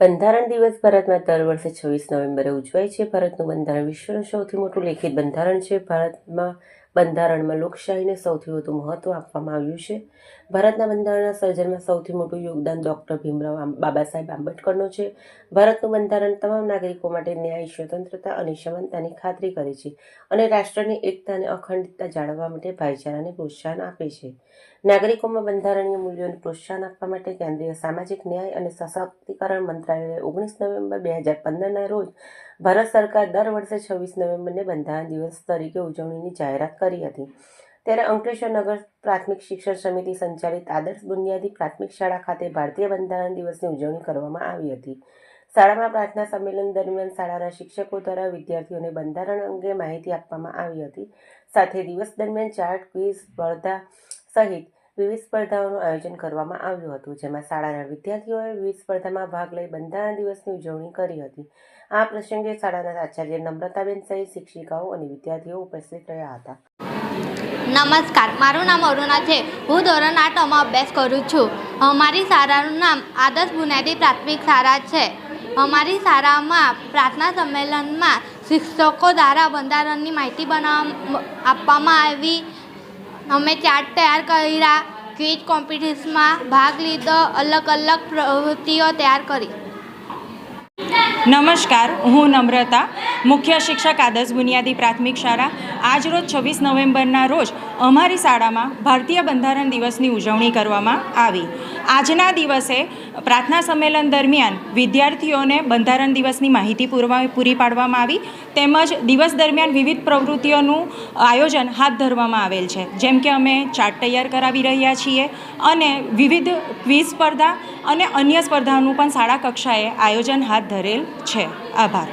બંધારણ દિવસ ભારતમાં દર વર્ષે છવ્વીસ નવેમ્બરે ઉજવાય છે. ભારતનું બંધારણ વિશ્વનું સૌથી મોટું લેખિત બંધારણ છે. ભારતમાં બંધારણમાં લોકશાહીને સૌથી વધુ મહત્ત્વ આપવામાં આવ્યું છે. ભારતના બંધારણના સર્જનમાં સૌથી મોટું યોગદાન ડૉક્ટર ભીમરાવ બાબા સાહેબ આંબેડકરનું છે. ભારતનું બંધારણ તમામ નાગરિકો માટે ન્યાય, સ્વતંત્રતા અને સમાનતાની ખાતરી કરે છે અને રાષ્ટ્રની એકતા અને અખંડિતતા જાળવવા માટે ભાઈચારાને પ્રોત્સાહન આપે છે. નાગરિકોમાં બંધારણીય મૂલ્યોને પ્રોત્સાહન આપવા માટે કેન્દ્રીય સામાજિક ન્યાય અને સશક્તિકરણ મંત્રાલયે ઓગણીસ નવેમ્બર બે હજાર પંદરના રોજ ભારત સરકાર દર વર્ષે છવ્વીસ નવેમ્બરને બંધારણ દિવસ તરીકે ઉજવણીની જાહેરાત કરી હતી. ત્યારે અંકલેશ્વર નગર પ્રાથમિક શિક્ષણ સમિતિ સંચાલિત આદર્શ બુનિયાદી પ્રાથમિક શાળા ખાતે ભારતીય બંધારણ દિવસની ઉજવણી કરવામાં આવી હતી. શાળામાં પ્રાર્થના સંમેલન દરમિયાન શાળાના શિક્ષકો દ્વારા વિદ્યાર્થીઓને બંધારણ અંગે માહિતી આપવામાં આવી હતી. સાથે દિવસ દરમિયાન ચાર્ટ ક્વિઝ સ્પર્ધા સહિત વિવિધ સ્પર્ધાઓનું આયોજન કરવામાં આવ્યું હતું, જેમાં શાળાના વિદ્યાર્થીઓએ વિવિધ સ્પર્ધામાં ભાગ લઈ બંધારણ દિવસની ઉજવણી કરી હતી. આ પ્રસંગે શાળાના આચાર્ય નમ્રતાબેન સહિત શિક્ષિકાઓ અને વિદ્યાર્થીઓ ઉપસ્થિત રહ્યા હતા. નમસ્કાર, મારું નામ અરુણા છે. હું ધોરણ આઠમાં અભ્યાસ કરું છું. અમારી શાળાનું નામ આદર્શ બુનિયાદી પ્રાથમિક શાળા છે. અમારી શાળામાં પ્રાર્થના સંમેલનમાં શિક્ષકો દ્વારા બંધારણની માહિતી બનાવ આપવામાં આવી અમે ચાર્ટ તૈયાર કર્યા. ક્વિઝ કોમ્પિટિશનમાં ભાગ લીધો. અલગ અલગ પ્રવૃત્તિઓ તૈયાર કરી. નમસ્કાર, હું નમ્રતા, મુખ્ય શિક્ષક આદર્શ બુનિયાદી પ્રાથમિક શાળા. આજરોજ છવ્વીસ નવેમ્બરના રોજ અમારી શાળામાં ભારતીય બંધારણ દિવસની ઉજવણી કરવામાં આવી. આજના દિવસે પ્રાર્થના સંમેલન દરમિયાન વિદ્યાર્થીઓને બંધારણ દિવસની માહિતી પૂરવા પૂરી પાડવામાં આવી, તેમજ દિવસ દરમિયાન વિવિધ પ્રવૃત્તિઓનું આયોજન હાથ ધરવામાં આવેલ છે. જેમ કે અમે ચાર્ટ તૈયાર કરાવી રહ્યા છીએ અને વિવિધ ક્વિઝ સ્પર્ધા અને અન્ય સ્પર્ધાનું પણ શાળા કક્ષાએ આયોજન હાથ ધરેલ છે. આભાર.